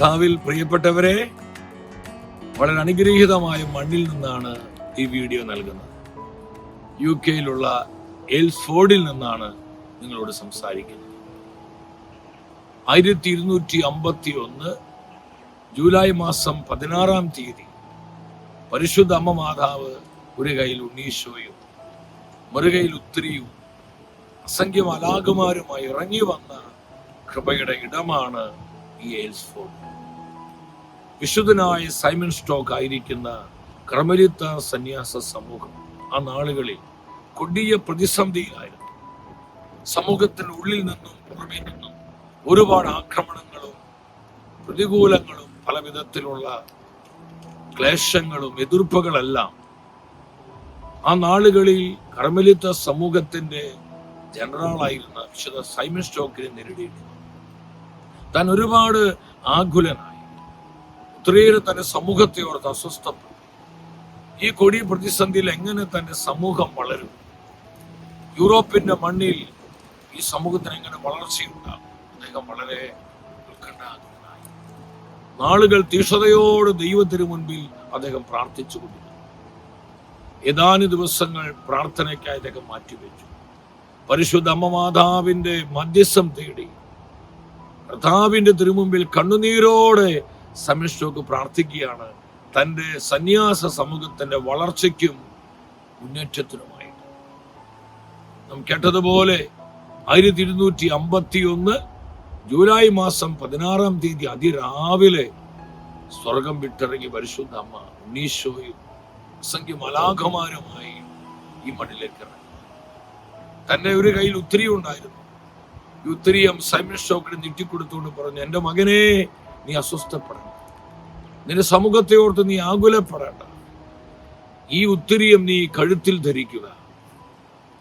കർത്താവിൽ പ്രിയപ്പെട്ടവരെ വളരെ അനുഗ്രഹീതമായ മണ്ണിൽ നിന്നാണ് ഈ വീഡിയോ നൽകുന്നത്. യു കെയിലുള്ള എൽസ്ഫോർഡിൽ നിന്നാണ് നിങ്ങളോട് സംസാരിക്കുന്നത്. ആയിരത്തി ഇരുന്നൂറ്റി അമ്പത്തി ഒന്ന് ജൂലൈ മാസം പതിനാറാം തീയതി പരിശുദ്ധ അമ്മ മാതാവ് ഒരു കയ്യിൽ ഉണ്ണീശോയും മറുകയിൽ ഉത്തിരിയും അസംഖ്യം അലാകുമാരുമായി ഇറങ്ങി വന്ന കൃപയുടെ ഇടമാണ് ഈ എയിൽസ്ഫോർഡ് വിശുദ്ധനായ സൈമൺ സ്റ്റോക്ക് ആയിരിക്കുന്ന ക്രമലിത്ത സന്യാസ സമൂഹം ആ നാളുകളിൽ കൊടിയ പ്രതിസന്ധിയിലായിരുന്നു സമൂഹത്തിന് ഉള്ളിൽ നിന്നും പുറമേ നിന്നും ഒരുപാട് ആക്രമണങ്ങളും പ്രതികൂലങ്ങളും പല വിധത്തിലുള്ള ക്ലേശങ്ങളും എതിർപ്പുകളെല്ലാം ആ നാളുകളിൽ കർമ്മലിത്ത സമൂഹത്തിന്റെ ജനറലായിരുന്ന വിശുദ്ധ സൈമൺ സ്റ്റോക്കിനെ നേരിടേണ്ടി. താൻ ഒരുപാട് ആകുലനായി. ഒത്തിരിയേറെ തന്റെ സമൂഹത്തെ ഓർത്ത് അസ്വസ്ഥപ്പെട്ടു. ഈ കൊടിയ പ്രതിസന്ധിയിൽ എങ്ങനെ തന്റെ സമൂഹം വളരും? യൂറോപ്പിന്റെ മണ്ണിൽ ഈ സമൂഹത്തിന് എങ്ങനെ വളർച്ചയുണ്ടാകും? അദ്ദേഹം വളരെ ഉത്കണ്ഠാകുലനായി. നാളുകൾ തീക്ഷതയോട് ദൈവത്തിന് മുൻപിൽ അദ്ദേഹം പ്രാർത്ഥിച്ചു കൊണ്ടിരുന്നു. ഏതാനും ദിവസങ്ങൾ പ്രാർത്ഥനയ്ക്കായി അദ്ദേഹം മാറ്റിവെച്ചു. പരിശുദ്ധ അമ്മമാതാവിന്റെ മധ്യസ്ഥം തേടി കർത്താവിന്റെ തിരുമുമ്പിൽ കണ്ണുനീരോടെ സമിഷ്ടോക്ക് പ്രാർത്ഥിക്കുകയാണ്. തന്റെ സന്യാസ സമൂഹത്തിന്റെ വളർച്ചയ്ക്കും മുന്നേറ്റത്തിനുമായിട്ട് നാം കേട്ടതുപോലെ ആയിരത്തി ഇരുന്നൂറ്റി അമ്പത്തി ഒന്ന് ജൂലൈ മാസം പതിനാറാം തീയതി അതിരാവിലെ സ്വർഗം വിട്ടിറങ്ങി പരിശുദ്ധ അമ്മ ഉണ്ണീശോയും അസംഖ്യ മലാഖമാരുമായി ഈ മണ്ണിലേക്ക് ഇറങ്ങി. തന്റെ ഒരു കയ്യിൽ ഉത്തിരി ഉണ്ടായിരുന്നു ഉത്തിരിയം സൈമൺ സ്റ്റോക്കിന് നീട്ടിക്കൊടുത്തുകൊണ്ട് പറഞ്ഞു എന്റെ മകനെ നീ അസ്വസ്ഥപ്പെടണം നിന്റെ സമൂഹത്തെ ഓർത്ത് നീ ആകുലപ്പെടേണ്ട. ഈ ഉത്തിരിയം നീ കഴുത്തിൽ ധരിക്കുക.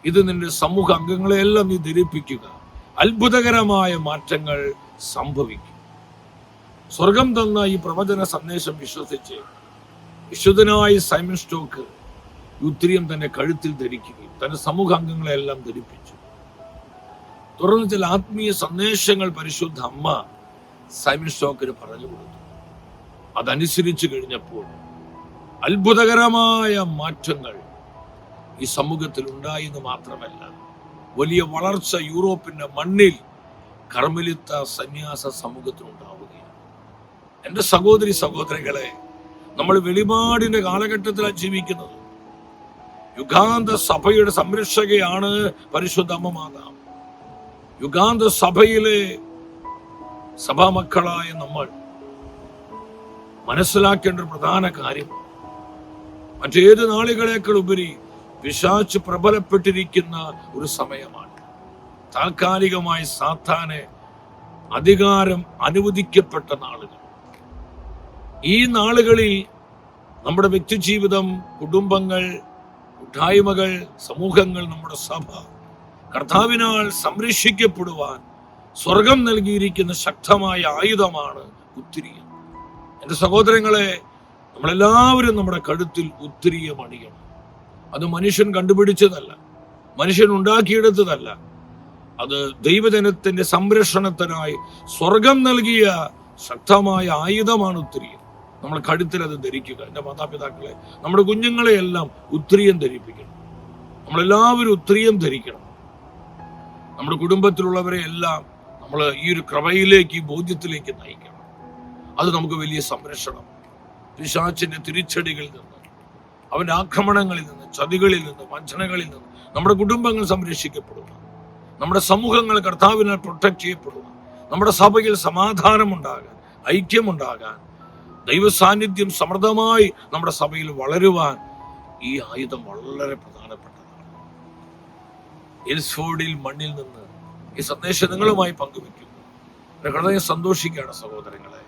ഇത് നിന്റെ സമൂഹ അംഗങ്ങളെയെല്ലാം നീ ധരിപ്പിക്കുക. അത്ഭുതകരമായ മാറ്റങ്ങൾ സംഭവിക്കും. സ്വർഗം തന്ന ഈ പ്രവചന സന്ദേശം വിശ്വസിച്ച് വിശുദ്ധനായ സൈമൺ സ്റ്റോക്ക് ഉത്തിരിയം തന്റെ കഴുത്തിൽ ധരിക്കുകയും തന്റെ സമൂഹ അംഗങ്ങളെയെല്ലാം ധരിപ്പിച്ചു. തുടർന്ന് ചില ആത്മീയ സന്ദേശങ്ങൾ പരിശുദ്ധ അമ്മ സൈമൺ സ്റ്റോക്കിന് പറഞ്ഞു കൊടുത്തു. അതനുസരിച്ച് കഴിഞ്ഞപ്പോൾ അത്ഭുതകരമായ മാറ്റങ്ങൾ ഈ സമൂഹത്തിൽ ഉണ്ടായെന്ന് മാത്രമല്ല വലിയ വളർച്ച യൂറോപ്പിന്റെ മണ്ണിൽ കർമ്മലിത്ത സന്യാസ സമൂഹത്തിനുണ്ടാവുകയാണ് എന്റെ സഹോദരി സഹോദരങ്ങളെ നമ്മൾ വെളിപാടിന്റെ കാലഘട്ടത്തിലാണ് ജീവിക്കുന്നത്. യുഗാന്ത സഭയുടെ സംരക്ഷകയാണ് പരിശുദ്ധ അമ്മ മാതാവ്. യുഗാന്ത സഭയിലെ സഭാമക്കളായ നമ്മൾ മനസ്സിലാക്കേണ്ട ഒരു പ്രധാന കാര്യം മറ്റേത് നാളുകളേക്കാൾ ഉപരി പിശാച്ച് പ്രബലപ്പെട്ടിരിക്കുന്ന ഒരു സമയമാണ്. താൽക്കാലികമായി സാത്താനെ അധികാരം അനുവദിക്കപ്പെട്ട നാളുകൾ. ഈ നാളുകളിൽ നമ്മുടെ വ്യക്തിജീവിതം കുടുംബങ്ങൾ കൂട്ടായ്മകൾ സമൂഹങ്ങൾ നമ്മുടെ സഭ കർത്താവിനാൽ സംരക്ഷിക്കപ്പെടുവാൻ സ്വർഗം നൽകിയിരിക്കുന്ന ശക്തമായ ആയുധമാണ് ഉത്തിരിയം. എന്റെ സഹോദരങ്ങളെ നമ്മളെല്ലാവരും നമ്മുടെ കഴുത്തിൽ ഉത്തിരിയം അണിയണം. അത് മനുഷ്യൻ കണ്ടുപിടിച്ചതല്ല മനുഷ്യൻ ഉണ്ടാക്കിയെടുത്തതല്ല. അത് ദൈവജനത്തിന്റെ സംരക്ഷണത്തിനായി സ്വർഗം നൽകിയ ശക്തമായ ആയുധമാണ് ഉത്തിരിയം. നമ്മൾ കഴുത്തിൽ അത് ധരിക്കുക. എന്റെ മാതാപിതാക്കളെ നമ്മുടെ കുഞ്ഞുങ്ങളെയെല്ലാം ഉത്തിരിയം ധരിപ്പിക്കണം. നമ്മളെല്ലാവരും ഉത്തിരിയം ധരിക്കണം. നമ്മുടെ കുടുംബത്തിലുള്ളവരെ എല്ലാം നമ്മൾ ഈ ഒരു ക്രമയിലേക്ക് ഈ ബോധ്യത്തിലേക്ക് നയിക്കണം. അത് നമുക്ക് വലിയ സംരക്ഷണം. പിശാച്ചിന്റെ തിരിച്ചടികളിൽ നിന്ന് അവന്റെ ആക്രമണങ്ങളിൽ നിന്ന് ചതികളിൽ നിന്ന് വഞ്ചനകളിൽ നിന്ന് നമ്മുടെ കുടുംബങ്ങൾ സംരക്ഷിക്കപ്പെടുക നമ്മുടെ സമൂഹങ്ങൾ കർത്താവിനാൽ പ്രൊട്ടക്ട് ചെയ്യപ്പെടുക നമ്മുടെ സഭയിൽ സമാധാനമുണ്ടാകാൻ ഐക്യമുണ്ടാകാൻ ദൈവ സാന്നിധ്യം സമൃദ്ധമായി നമ്മുടെ സഭയിൽ വളരുവാൻ ഈ ആയുധം വളരെ പ്രധാനപ്പെട്ടതാണ് എൽസ്ഫോർഡിൽ മണ്ണിൽ നിന്ന് ഈ സന്ദേശം നിങ്ങളുമായി പങ്കുവെക്കുന്നു ഹൃദയം സന്തോഷിക്കുകയാണ് സഹോദരങ്ങളെ.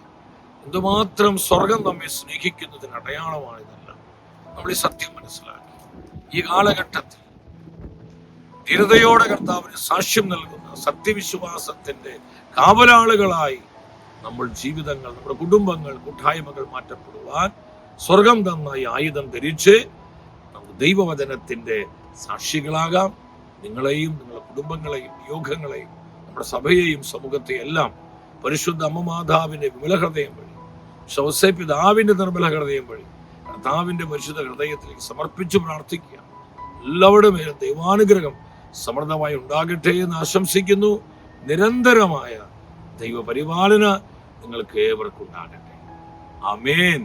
എന്തുമാത്രം സ്വർഗം നമ്മെ സ്നേഹിക്കുന്നതിന് അടയാളമാണ് നമ്മൾ ഈ സത്യം മനസ്സിലാക്കി. ഈ കാലഘട്ടത്തിൽ ധീരതയോടെ കർത്താവിന് സാക്ഷ്യം നൽകുന്ന സത്യവിശ്വാസത്തിന്റെ കാവലാളുകളായി നമ്മൾ ജീവിതങ്ങൾ നമ്മുടെ കുടുംബങ്ങൾ കൂട്ടായ്മകൾ മാറ്റപ്പെടുവാൻ സ്വർഗം തന്ന ഈ ആയുധം ധരിച്ച് നമുക്ക് ദൈവവചനത്തിന്റെ സാക്ഷികളാകാം. നിങ്ങളെയും നിങ്ങളുടെ കുടുംബങ്ങളെയും യോഗങ്ങളെയും നമ്മുടെ സഭയെയും സമൂഹത്തെയും എല്ലാം പരിശുദ്ധ അമ്മ മാതാവിന്റെ വിമല ഹൃദയം വഴി ശൗസേ നിർമ്മല ഹൃദയം വഴി കർത്താവിന്റെ പരിശുദ്ധ ഹൃദയത്തിലേക്ക് സമർപ്പിച്ച് പ്രാർത്ഥിക്കുക. എല്ലാവരുടെ മേലും ദൈവാനുഗ്രഹം സമൃദ്ധമായി ഉണ്ടാകട്ടെ എന്ന് ആശംസിക്കുന്നു. നിരന്തരമായ ദൈവപരിപാലന നിങ്ങൾക്ക് ഏവർക്കും ഉണ്ടാകട്ടെ. അമേൻ